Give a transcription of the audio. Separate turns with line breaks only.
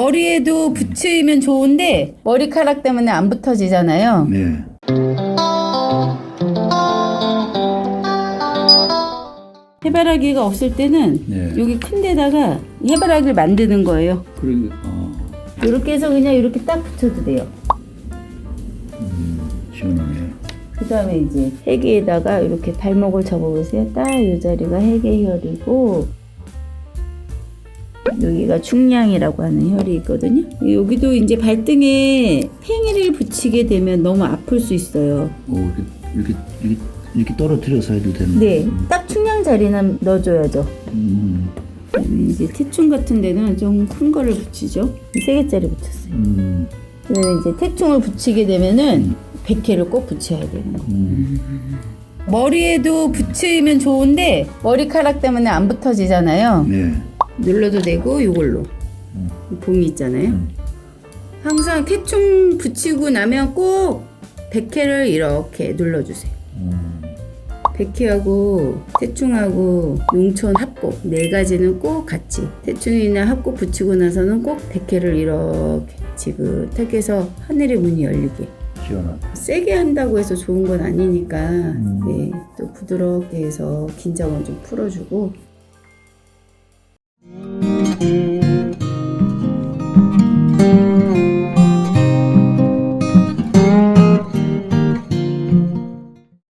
머리에도 붙이면 좋은데 머리카락 때문에 안 붙어지잖아요.
네.
해바라기가 없을 때는
네.
여기 큰 데다가 해바라기를 만드는 거예요.
그리고 어,
이렇게 해서 그냥 이렇게 딱 붙여도 돼요.
시원하네.
그 다음에 이제 해계에다가 이렇게 발목을 접어보세요. 딱 이 자리가 해계 혈이고 여기가 충량이라고 하는 혈이 있거든요. 여기도 이제 발등에 팽이를 붙이게 되면 너무 아플 수 있어요.
오, 이렇게 이렇게 이렇게, 떨어뜨려서 해도 되는.
네, 딱 충량 자리는 넣어줘야죠.
음,
이제 태충 같은 데는 좀 큰 거를 붙이죠. 세 개짜리 붙였어요.
음,
그러면 이제 태충을 붙이게 되면은 백회를 꼭 붙여야 되는 거.
음.
머리에도 붙이면 좋은데 머리카락 때문에 안 붙어지잖아요.
네.
눌러도 되고 이걸로 봉이 있잖아요.
음.
항상 태충 붙이고 나면 꼭 백회를 이렇게 눌러주세요.
음,
백회하고 태충하고 용천 합곡 네 가지는 꼭 같이 태충이나 합곡 붙이고 나서는 꼭 백회를 이렇게 지긋하게 해서 하늘의 문이 열리게
시원하다.
세게 한다고 해서 좋은 건 아니니까 네, 또 부드럽게 해서 긴장을 좀 풀어주고